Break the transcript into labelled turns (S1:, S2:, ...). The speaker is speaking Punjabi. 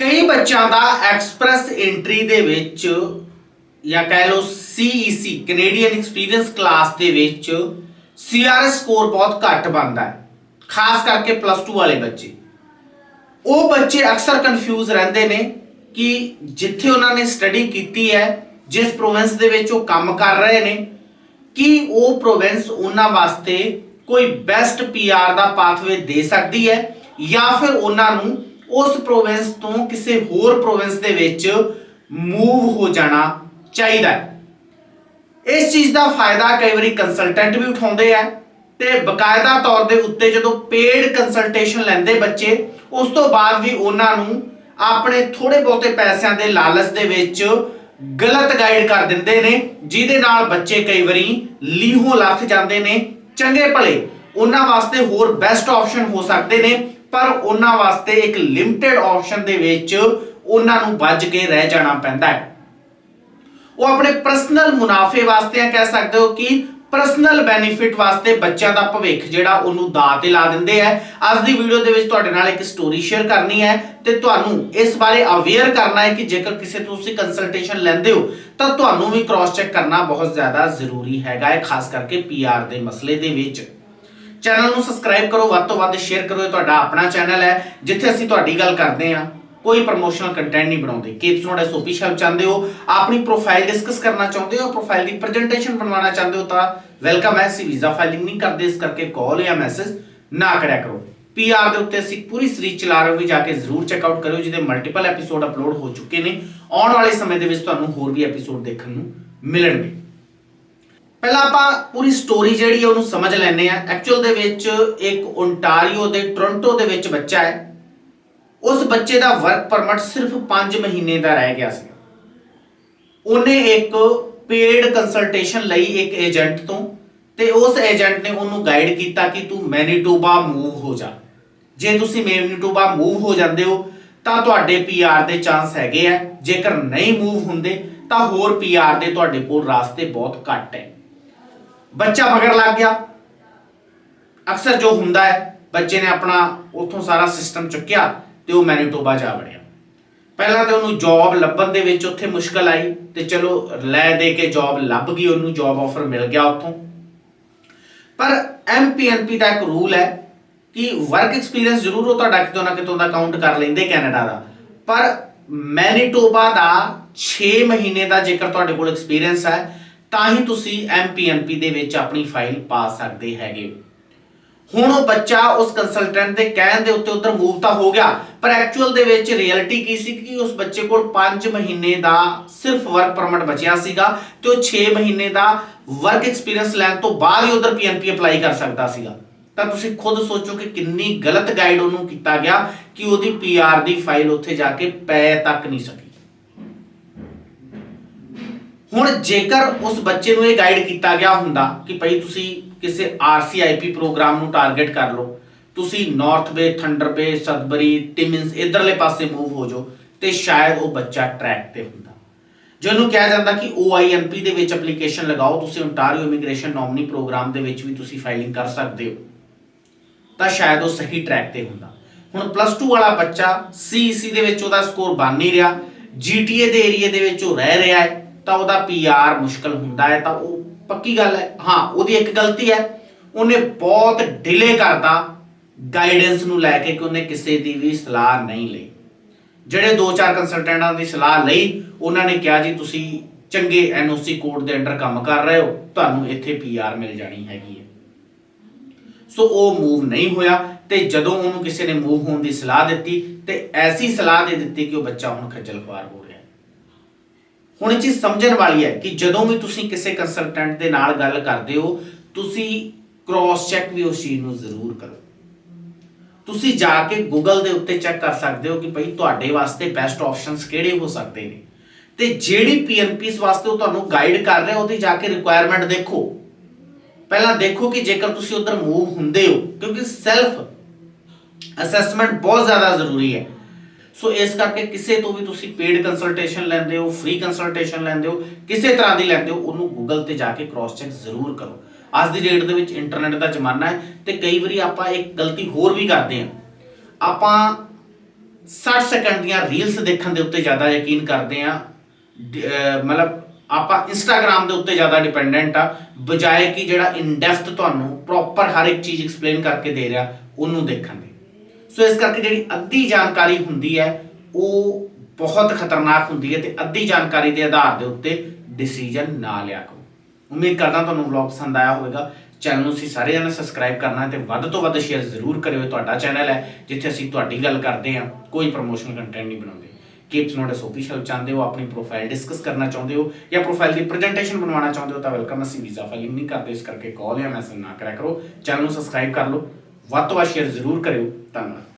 S1: ਕਈ ਬੱਚਿਆਂ ਦਾ ਐਕਸਪ੍ਰੈਸ ਐਂਟਰੀ ਦੇ ਵਿੱਚ ਜਾਂ ਕਹਿ ਲਓ CEC ਕੈਨੇਡੀਅਨ ਐਕਸਪੀਰੀਅੰਸ ਕਲਾਸ ਦੇ ਵਿੱਚ CRS ਸਕੋਰ ਬਹੁਤ ਘੱਟ ਬਣਦਾ ਹੈ, ਖਾਸ ਕਰਕੇ ਪਲੱਸ 2 ਵਾਲੇ ਬੱਚੇ। ਉਹ ਬੱਚੇ ਅਕਸਰ ਕਨਫਿਊਜ਼ ਰਹਿੰਦੇ ਨੇ ਕਿ ਜਿੱਥੇ ਉਹਨਾਂ ਨੇ ਸਟੱਡੀ ਕੀਤੀ ਹੈ, ਜਿਸ ਪ੍ਰੋਵਿੰਸ ਦੇ ਵਿੱਚ ਉਹ ਕੰਮ ਕਰ ਰਹੇ ਨੇ, ਕੀ ਉਹ ਪ੍ਰੋਵਿੰਸ ਉਹਨਾਂ ਵਾਸਤੇ ਕੋਈ ਬੈਸਟ ਪੀਆਰ ਦਾ ਪਾਥਵੇ ਦੇ ਸਕਦੀ ਹੈ ਜਾਂ ਫਿਰ ਉਹਨਾਂ ਨੂੰ ਉਸ ਪ੍ਰੋਵਿੰਸ ਤੋਂ ਕਿਸੇ ਹੋਰ ਪ੍ਰੋਵਿੰਸ ਦੇ ਵਿੱਚ ਮੂਵ ਹੋ ਜਾਣਾ ਚਾਹੀਦਾ ਹੈ। ਇਸ ਚੀਜ਼ ਦਾ ਫਾਇਦਾ ਕਈ ਵਾਰੀ ਕੰਸਲਟੈਂਟ ਵੀ ਉਠਾਉਂਦੇ ਆ ਤੇ ਬਕਾਇਦਾ ਤੌਰ ਦੇ ਉੱਤੇ ਜਦੋਂ ਪੇਡ ਕੰਸਲਟੇਸ਼ਨ ਲੈਂਦੇ ਬੱਚੇ, ਉਸ ਤੋਂ ਬਾਅਦ ਵੀ ਉਹਨਾਂ ਨੂੰ ਆਪਣੇ ਥੋੜੇ ਬਹੁਤੇ ਪੈਸਿਆਂ ਦੇ ਲਾਲਚ ਦੇ ਵਿੱਚ ਗਲਤ ਗਾਈਡ ਕਰ ਦਿੰਦੇ ਨੇ, ਜਿਹਦੇ ਨਾਲ ਬੱਚੇ ਕਈ ਵਾਰੀ ਲੀਹੋਂ ਲੱਥ ਜਾਂਦੇ ਨੇ, ਚੰਗੇ ਭਲੇ। ਉਹਨਾਂ ਵਾਸਤੇ ਹੋਰ ਬੈਸਟ ਆਪਸ਼ਨ ਹੋ ਸਕਦੇ ਨੇ। ਪਰ ਉਹਨਾਂ ਵਾਸਤੇ ਇੱਕ ਲਿਮਟਿਡ ਆਪਸ਼ਨ ਦੇ ਵਿੱਚ ਉਹਨਾਂ ਨੂੰ ਵੱਜ ਕੇ ਰਹਿ ਜਾਣਾ ਪੈਂਦਾ ਹੈ। ਉਹ ਆਪਣੇ ਪਰਸਨਲ ਮੁਨਾਫੇ ਵਾਸਤੇ ਆ, ਕਹਿ ਸਕਦੇ ਹੋ ਕਿ ਪਰਸਨਲ ਬੈਨੀਫਿਟ ਵਾਸਤੇ ਬੱਚਿਆਂ ਦਾ ਭਵਿੱਖ ਜਿਹੜਾ ਉਹਨੂੰ ਦਾ ਤੇ ਲਾ ਦਿੰਦੇ ਆ। ਅੱਜ ਦੀ ਵੀਡੀਓ ਦੇ ਵਿੱਚ ਤੁਹਾਡੇ ਨਾਲ ਇੱਕ ਸਟੋਰੀ ਸ਼ੇਅਰ ਕਰਨੀ ਹੈ ਤੇ ਤੁਹਾਨੂੰ ਇਸ ਬਾਰੇ ਅਵੇਅਰ ਕਰਨਾ ਹੈ ਕਿ ਜੇਕਰ ਕਿਸੇ ਤੋਂ ਤੁਸੀਂ ਕੰਸਲਟੇਸ਼ਨ ਲੈਂਦੇ ਹੋ, ਤਾਂ ਤੁਹਾਨੂੰ ਵੀ ਕ੍ਰਾਸ ਚੈੱਕ ਕਰਨਾ ਬਹੁਤ ਜ਼ਿਆਦਾ ਜ਼ਰੂਰੀ ਹੈਗਾ ਹੈ, ਖਾਸ ਕਰਕੇ ਪੀਆਰ ਦੇ ਮਸਲੇ ਦੇ ਵਿੱਚ। ਚੈਨਲ ਨੂੰ ਸਬਸਕ੍ਰਾਈਬ ਕਰੋ, ਵੱਧ ਤੋਂ ਵੱਧ ਸ਼ੇਅਰ ਕਰੋ, ਇਹ ਤੁਹਾਡਾ ਆਪਣਾ ਚੈਨਲ ਹੈ, ਜਿੱਥੇ ਅਸੀਂ ਤੁਹਾਡੀ ਗੱਲ ਕਰਦੇ ਹਾਂ। ਕੋਈ ਪ੍ਰੋਮੋਸ਼ਨਲ ਕੰਟੈਂਟ ਨਹੀਂ ਬਣਾਉਂਦੇ। ਕਿ ਤੁਸੀਂ ਤੁਹਾਡਾ ਸੋਪੀ ਸ਼ੈਲਫ ਚਾਹੁੰਦੇ ਹੋ? ਆਪਣੀ ਪ੍ਰੋਫਾਈਲ ਡਿਸਕਸ ਕਰਨਾ ਚਾਹੁੰਦੇ ਹੋ? ਪ੍ਰੋਫਾਈਲ ਦੀ ਪ੍ਰੈਜੈਂਟੇਸ਼ਨ ਬਣਵਾਉਣਾ ਚਾਹੁੰਦੇ ਹੋ ਤਾਂ ਵੈਲਕਮ ਹੈ, ਅਸੀਂ ਵੀਜ਼ਾ ਫਾਈਲਿੰਗ ਨਹੀਂ ਕਰਦੇ, ਇਸ ਕਰਕੇ ਕਾਲ ਜਾਂ ਮੈਸੇਜ ਨਾ ਕਰਿਆ ਕਰੋ। ਪੀਆਰ ਦੇ ਉੱਤੇ ਅਸੀਂ ਪੂਰੀ ਸੀਰੀਜ਼ ਚਲਾ ਰਹੇ ਹਾਂ ਵੀ ਜਾ ਕੇ ਜ਼ਰੂਰ ਚੈੱਕ ਆਊਟ ਕਰਿਓ, ਜਿਹਦੇ ਮਲਟੀਪਲ ਐਪੀਸੋਡ ਅਪਲੋਡ ਹੋ ਚੁੱਕੇ ਨੇ। ਆਉਣ ਵਾਲੇ ਸਮੇਂ ਦੇ ਵਿੱਚ ਤੁਹਾਨੂੰ ਹੋਰ ਵੀ ਐਪੀਸੋਡ ਦੇਖਣ ਨੂੰ ਮਿਲਣਗੇ। ਪਹਿਲਾਂ ਆਪਾਂ ਪੂਰੀ ਸਟੋਰੀ ਜਿਹੜੀ ਹੈ ਉਹਨੂੰ ਸਮਝ ਲੈਂਦੇ ਆ ਐਕਚੁਅਲ ਦੇ ਵਿੱਚ ਇੱਕ ਓਨਟਾਰੀਓ ਦੇ ਟੋਰਾਂਟੋ ਦੇ ਵਿੱਚ ਬੱਚਾ ਹੈ। ਉਸ ਬੱਚੇ ਦਾ ਵਰਕ ਪਰਮਿਟ ਸਿਰਫ 5 ਮਹੀਨੇ ਦਾ ਰਹਿ ਗਿਆ ਸੀ। ਉਹਨੇ ਇੱਕ ਪੇਡ ਕੰਸਲਟੇਸ਼ਨ ਲਈ ਇੱਕ ਏਜੰਟ ਤੋਂ ਤੇ ਉਸ ਏਜੰਟ ਨੇ ਉਹਨੂੰ ਗਾਈਡ ਕੀਤਾ ਕਿ ਤੂੰ ਮੈਨੀਟੋਬਾ ਮੂਵ ਹੋ ਜਾ। ਜੇ ਤੁਸੀਂ ਮੈਨੀਟੋਬਾ ਮੂਵ ਹੋ ਜਾਂਦੇ ਹੋ, ਤਾਂ ਤੁਹਾਡੇ ਪੀਆਰ ਦੇ ਚਾਂਸ ਹੈਗੇ ਆ। ਜੇਕਰ ਨਹੀਂ ਮੂਵ ਹੁੰਦੇ, ਤਾਂ ਹੋਰ ਪੀਆਰ ਦੇ ਤੁਹਾਡੇ ਕੋਲ ਰਾਸਤੇ ਬਹੁਤ ਘੱਟ ਹੈ। ਬੱਚਾ ਮਗਰ ਲੱਗ ਗਿਆ। ਅਕਸਰ ਜੋ ਹੁੰਦਾ ਹੈ, ਬੱਚੇ ਨੇ ਆਪਣਾ ਉੱਥੋਂ ਸਾਰਾ ਸਿਸਟਮ ਚੁੱਕਿਆ ਤੇ ਉਹ ਮੈਨੀਟੋਬਾ ਜਾ ਵੜਿਆ। ਪਹਿਲਾਂ ਤੇ ਉਹਨੂੰ ਜੌਬ ਲੱਭਣ ਦੇ ਵਿੱਚ ਉੱਥੇ ਮੁਸ਼ਕਲ ਆਈ ਤੇ ਚਲੋ ਲੈ ਦੇ ਕੇ ਜੌਬ ਲੱਭ ਗਈ, ਉਹਨੂੰ ਜੌਬ ਆਫਰ ਮਿਲ ਗਿਆ ਉੱਥੋਂ। ਪਰ ਐਮਪੀਐਨਪੀ ਦਾ ਇੱਕ ਰੂਲ ਹੈ ਕਿ ਵਰਕ ਐਕਸਪੀਰੀਅੰਸ ਜ਼ਰੂਰ ਉਹ ਤੁਹਾਡਾ ਕਿਤੋਂ ਨਾ ਕਿਤੋਂ ਦਾ ਕਾਊਂਟ ਕਰ ਲੈਂਦੇ ਕੈਨੇਡਾ ਦਾ। ਪਰ ਮੈਨੀਟੋਬਾ ਦਾ 6 ਮਹੀਨੇ ਦਾ ਜੇਕਰ ਤੁਹਾਡੇ ਕੋਲ ਐਕਸਪੀਰੀਅੰਸ ਹੈ ਤਾਂ ਹੀ ਤੁਸੀਂ ਐਮਪੀਐਨਪੀ ਦੇ ਵਿੱਚ ਆਪਣੀ ਫਾਈਲ ਪਾ ਸਕਦੇ ਹੈਗੇ ਹੁਣ ਉਹ ਬੱਚਾ ਉਸ ਕੰਸਲਟੈਂਟ ਦੇ ਕਹਿਣ ਦੇ ਉੱਤੇ ਉਧਰ ਮੂਵ ਤਾਂ ਹੋ ਗਿਆ, ਪਰ ਐਕਚੁਅਲ ਦੇ ਵਿੱਚ ਰਿਐਲਿਟੀ ਕੀ ਸੀ ਕਿ ਉਸ ਬੱਚੇ ਕੋਲ 5 ਮਹੀਨੇ ਦਾ ਸਿਰਫ ਵਰਕ ਪਰਮਿਟ ਬਚਿਆ ਸੀਗਾ ਤੇ ਉਹ 6 ਮਹੀਨੇ ਦਾ ਵਰਕ ਐਕਸਪੀਰੀਅੰਸ ਲੈਣ ਤੋਂ ਬਾਅਦ ਹੀ ਉਧਰ ਪੀਐਨਪੀ ਅਪਲਾਈ ਕਰ ਸਕਦਾ ਸੀਗਾ। ਤਾਂ ਤੁਸੀਂ ਖੁਦ ਸੋਚੋ ਕਿ ਕਿੰਨੀ ਗਲਤ ਗਾਈਡ ਉਹਨੂੰ ਕੀਤਾ ਗਿਆ ਕਿ ਉਹਦੀ ਪੀਆਰ ਦੀ ਫਾਈਲ ਉੱਥੇ ਜਾ ਕੇ ਪੈ ਤੱਕ ਨਹੀਂ ਸਕੀ। ਹੁਣ ਜੇਕਰ ਉਸ ਬੱਚੇ ਨੂੰ ਇਹ ਗਾਈਡ ਕੀਤਾ ਗਿਆ ਹੁੰਦਾ ਕਿ ਭਈ ਤੁਸੀਂ ਕਿਸੇ ਆਰਸੀਆਈਪੀ ਪ੍ਰੋਗਰਾਮ ਨੂੰ ਟਾਰਗੇਟ ਕਰ ਲਓ, ਤੁਸੀਂ ਨਾਰਥ ਬੇ ਥੰਡਰ ਬੇ ਸਤਬਰੀ ਟਿਮਿੰਸ ਇਧਰਲੇ ਪਾਸੇ ਮੂਵ ਹੋ ਜਾਓ, ਤੇ ਸ਼ਾਇਦ ਉਹ ਬੱਚਾ ਟਰੈਕ ਤੇ ਹੁੰਦਾ। ਜਿਹਨੂੰ ਕਿਹਾ ਜਾਂਦਾ ਕਿ OINP ਦੇ ਵਿੱਚ ਐਪਲੀਕੇਸ਼ਨ ਲਗਾਓ, ਤੁਸੀਂ ਓਨਟਾਰੀਓ ਇਮੀਗ੍ਰੇਸ਼ਨ ਨੋਮਨੀ ਪ੍ਰੋਗਰਾਮ ਦੇ ਵਿੱਚ ਵੀ ਤੁਸੀਂ ਫਾਈਲਿੰਗ ਕਰ ਸਕਦੇ ਹੋ, ਤਾਂ ਸ਼ਾਇਦ ਉਹ ਸਹੀ ਟਰੈਕ ਤੇ ਹੁੰਦਾ। ਹੁਣ ਪਲੱਸ 2 ਵਾਲਾ ਬੱਚਾ CEC ਦੇ ਵਿੱਚ ਉਹਦਾ ਸਕੋਰ ਬਣ ਨਹੀਂ ਰਿਹਾ GTA ਦੇ ਏਰੀਆ ਦੇ ਵਿੱਚ ਉਹ ਰਹਿ ਰਿਹਾ ਹੈ ਤਾਂ ਉਹਦਾ PR ਮੁਸ਼ਕਲ ਹੁੰਦਾ ਹੈ, ਤਾਂ ਉਹ ਪੱਕੀ ਗੱਲ ਹੈ। ਹਾਂ, ਉਹਦੀ ਇੱਕ ਗਲਤੀ ਹੈ। ਉਹਨੇ ਬਹੁਤ ਡਿਲੇ ਕਰਤਾ ਗਾਈਡੈਂਸ ਨੂੰ ਲੈ ਕੇ ਕਿ ਉਹਨੇ ਕਿਸੇ ਦੀ ਵੀ ਸਲਾਹ ਨਹੀਂ ਲਈ। ਜਿਹੜੇ ਦੋ ਚਾਰ ਕੰਸਲਟੈਂਟਾਂ ਦੀ ਸਲਾਹ ਲਈ, ਉਹਨਾਂ ਨੇ ਕਿਹਾ ਜੀ, ਤੁਸੀਂ ਚੰਗੇ NOC ਕੋਡ ਦੇ ਅੰਡਰ ਕੰਮ ਕਰ ਰਹੇ ਹੋ, ਤੁਹਾਨੂੰ ਇੱਥੇ PR ਮਿਲ ਜਾਣੀ ਹੈਗੀ ਹੈ। ਸੋ ਉਹ ਮੂਵ ਨਹੀਂ ਹੋਇਆ ਤੇ ਜਦੋਂ ਉਹਨੂੰ ਕਿਸੇ ਨੇ ਮੂਵ ਹੋਣ ਦੀ ਸਲਾਹ ਦਿੱਤੀ ਤੇ ਐਸੀ ਸਲਾਹ ਦੇ ਦਿੱਤੀ ਕਿ ਉਹ ਬੱਚਾ ਹੁਣ ਖੱਜਲ ਖੁਆਰ ਹੋ ਰਿਹਾ। ਹੁਣ ਇਹ ਚੀਜ਼ ਸਮਝਣ ਵਾਲੀ ਹੈ ਕਿ ਜਦੋਂ ਵੀ ਤੁਸੀਂ ਕਿਸੇ ਕੰਸਲਟੈਂਟ ਦੇ ਨਾਲ ਗੱਲ ਕਰਦੇ ਹੋ, ਤੁਸੀਂ ਕ੍ਰਾਸ ਚੈੱਕ ਵੀ ਉਸ ਚੀਜ਼ ਨੂੰ ਜ਼ਰੂਰ ਕਰੋ। ਤੁਸੀਂ ਜਾ ਕੇ ਗੂਗਲ ਦੇ ਉੱਤੇ ਚੈੱਕ ਕਰ ਸਕਦੇ ਹੋ ਕਿ ਭਈ ਤੁਹਾਡੇ ਵਾਸਤੇ ਬੈਸਟ ਆਪਸ਼ਨਸ ਕਿਹੜੇ ਹੋ ਸਕਦੇ ਨੇ। ਤੇ ਜਿਹੜੀ ਪੀਐਨਪੀਸ ਵਾਸਤੇ ਉਹ ਤੁਹਾਨੂੰ ਗਾਈਡ ਕਰ ਰਿਹਾ, ਉਹਦੀ ਜਾ ਕੇ ਰਿਕੁਆਇਰਮੈਂਟ ਦੇਖੋ। ਪਹਿਲਾਂ ਦੇਖੋ ਕਿ ਜੇਕਰ ਤੁਸੀਂ ਉਧਰ ਮੂਵ ਹੁੰਦੇ ਹੋ, ਕਿਉਂਕਿ ਸੈਲਫ ਅਸੈਸਮੈਂਟ ਬਹੁਤ ਜ਼ਿਆਦਾ ਜ਼ਰੂਰੀ ਹੈ। ਸੋ ਇਸ ਕਰਕੇ ਕਿਸੇ ਤੋਂ ਵੀ ਤੁਸੀਂ ਪੇਡ ਕੰਸਲਟੇਸ਼ਨ ਲੈਂਦੇ ਹੋ ਫ੍ਰੀ ਕੰਸਲਟੇਸ਼ਨ ਲੈਂਦੇ ਹੋ, ਕਿਸੇ ਤਰ੍ਹਾਂ ਦੀ ਲੈਂਦੇ ਹੋ, ਉਹਨੂੰ ਗੂਗਲ ਤੇ ਜਾ ਕੇ ਕ੍ਰਾਸ ਚੈੱਕ ਜ਼ਰੂਰ ਕਰੋ। ਅੱਜ ਦੀ ਡੇਟ ਦੇ ਵਿੱਚ ਇੰਟਰਨੈਟ ਦਾ ਜ਼ਮਾਨਾ ਹੈ ਤੇ ਕਈ ਵਾਰੀ ਆਪਾਂ ਇੱਕ ਗਲਤੀ ਹੋਰ ਵੀ ਕਰਦੇ ਹਾਂ। ਆਪਾਂ 60 ਸੈਕਿੰਡ ਦੀਆਂ ਰੀਲਸ ਦੇਖਣ ਦੇ ਉੱਤੇ ਜ਼ਿਆਦਾ ਯਕੀਨ ਕਰਦੇ ਆ ਮਤਲਬ ਆਪਾਂ ਇੰਸਟਾਗ੍ਰam ਦੇ ਉੱਤੇ ਜ਼ਿਆਦਾ ਡਿਪੈਂਡੈਂਟ ਆ ਬਜਾਏ ਕਿ ਜਿਹੜਾ ਇਨ ਡੈਪਥ ਤੁਹਾਨੂੰ ਪ੍ਰੋਪਰ ਹਰ ਇੱਕ ਚੀਜ਼ ਐਕਸਪਲੇਨ ਕਰਕੇ ਦੇ ਰਿਹਾ, ਉਹਨੂੰ ਦੇਖਣ ਦੇ। ਸੋ ਇਸ ਕਰਕੇ ਜਿਹੜੀ ਅੱਧੀ ਜਾਣਕਾਰੀ ਹੁੰਦੀ ਹੈ, ਉਹ ਬਹੁਤ ਖਤਰਨਾਕ ਹੁੰਦੀ ਹੈ ਤੇ ਅੱਧੀ ਜਾਣਕਾਰੀ ਦੇ ਆਧਾਰ ਦੇ ਉੱਤੇ ਡਿਸੀਜਨ ਨਾ ਲਿਆ ਕਰੋ। ਉਮੀਦ ਕਰਦਾ ਤੁਹਾਨੂੰ ਵਲੌਗ ਪਸੰਦ ਆਇਆ ਹੋਵੇਗਾ। ਚੈਨਲ ਨੂੰ ਤੁਸੀਂ ਸਾਰੇ ਜਣੇ ਸਬਸਕ੍ਰਾਈਬ ਕਰਨਾ ਤੇ ਵੱਧ ਤੋਂ ਵੱਧ ਸ਼ੇਅਰ ਜ਼ਰੂਰ ਕਰਿਓ। ਤੁਹਾਡਾ ਚੈਨਲ ਹੈ, ਜਿੱਥੇ ਅਸੀਂ ਤੁਹਾਡੀ ਗੱਲ ਕਰਦੇ ਹਾਂ। ਕੋਈ ਪ੍ਰੋਮੋਸ਼ਨਲ ਕੰਟੈਂਟ ਨਹੀਂ ਬਣਾਉਂਦੇ। ਕੀਪਸ ਨੋਟ ਐਸ ਆਫੀਸ਼ੀਅਲ ਚਾਹੁੰਦੇ ਹੋ, ਆਪਣੀ ਪ੍ਰੋਫਾਈਲ ਡਿਸਕਸ ਕਰਨਾ ਚਾਹੁੰਦੇ ਹੋ ਜਾਂ ਪ੍ਰੋਫਾਈਲ ਦੀ ਪ੍ਰੈਜੈਂਟੇਸ਼ਨ ਬਣਵਾਉਣਾ ਚਾਹੁੰਦੇ ਹੋ ਤਾਂ ਵੈਲਕਮ ਅਸੀਂ ਵੀਜ਼ਾ ਫਾਈਲਿੰਗ ਨਹੀਂ ਕਰਦੇ, ਇਸ ਕਰਕੇ ਕਾਲ ਜਾਂ ਮੈਸੇਜ ਨਾ ਕਰਿਆ ਕਰੋ। ਚੈਨਲ ਨੂੰ ਸਬਸਕ੍ਰਾਈਬ ਕਰ ਲਓ। ਵੱਧ ਤੋਂ ਵੱਧ ਸ਼ੇਅਰ ਜ਼ਰੂਰ ਕਰਿਓ ਧੰਨਵਾਦ।